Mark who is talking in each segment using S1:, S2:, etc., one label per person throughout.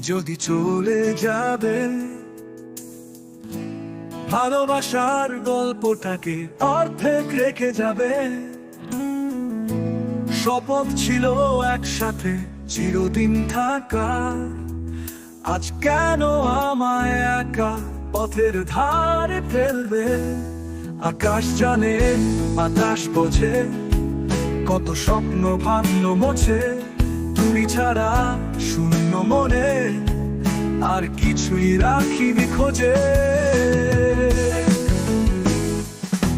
S1: যদি চলে যাবে, ভালোবাসার গল্পটাকে অর্ধেক রেখে যাবে। শপথ ছিল একসাথে, চিরদিন থাকা। আজ কেন আমায় একা পথের ধারে ফেলবে? আকাশ জানে, বাতাস বোঝে, কত স্বপ্ন ভাবল মোছে। তুমি ছাড়া শূন্য মনে আর কিছুই রাখিনি খোঁজে।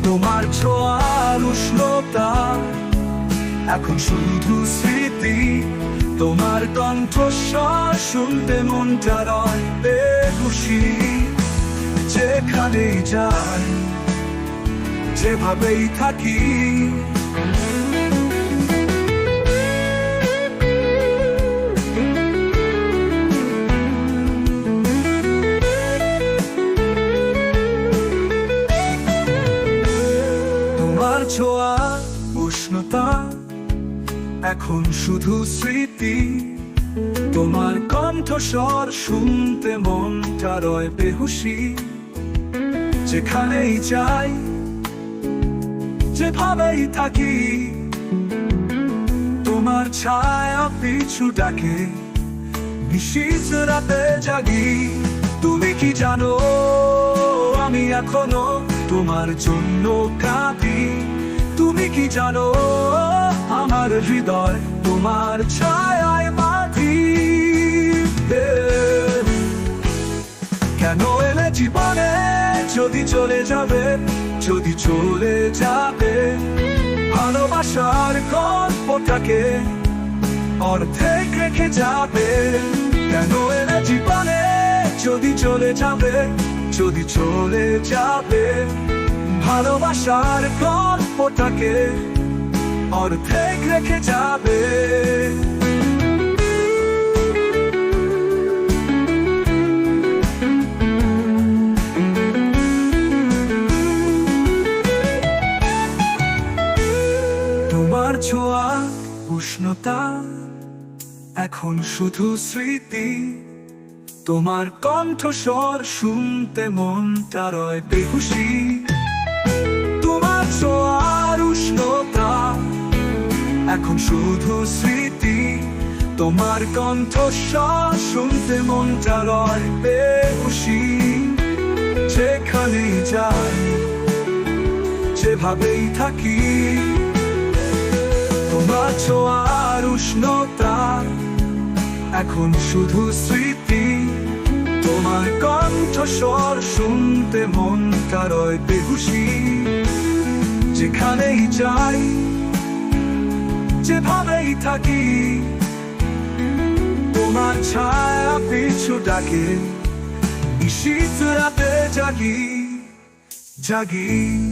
S1: তোমার ছোঁয়ার উষ্ণতা এখন শুধু স্মৃতি। তোমার কণ্ঠস্বর শুনতে মনটা রয় বেহুশি। যেখানেই যাই, যেভাবেই থাকি ছোঁয়া উষ্ণতা, এখন শুধু স্মৃতি। তোমার কণ্ঠস্বর শুনতে মনটা রয় বেহুশি। যেখানেই যাই, যেভাবেই থাকি, তোমার ছায়া পিছু ডাকে, নিশীত রাতে জাগি। তুমি কি জানো, আমি এখনও তোমার জন্য কাঁদি? তুমি কি জানো? আমার হৃদয় তোমার ছায়ায় মাটি। কেন এলে জীবনে? যদি চলে যাবে, যদি চলে যাবে। ভালোবাসার গল্পটাকে অর্ধেক রেখে যাবে। কেন এলে জীবনে? যদি চলে যাবে, যদি চলে যাবে। ভালোবাসার গল্পটাকে অর্ধেক রেখে যাবে। তোমার ছোঁয়া, উষ্ণতা, এখন শুধু স্মৃতি। তোমার কণ্ঠস্বর শুনতে মনটা রয় বেহুশি। তোমার ছোঁয়ার উষ্ণতা এখন শুধু স্মৃতি, তোমার কণ্ঠস্বর শুনতে মনটা রয় বেহুশি যেখানেই যাই, যেভাবেই থাকি, তোমার ছোঁয়ার উষ্ণতা। এখন শুধু স্মৃতি, তোমার কণ্ঠস্বর শুনতে মন কারয় বেহুশি যেখানেই যাই যেভাবেই থাকি তোমার ছায়া পিছু ডাকে রাতে জাগি জাগি।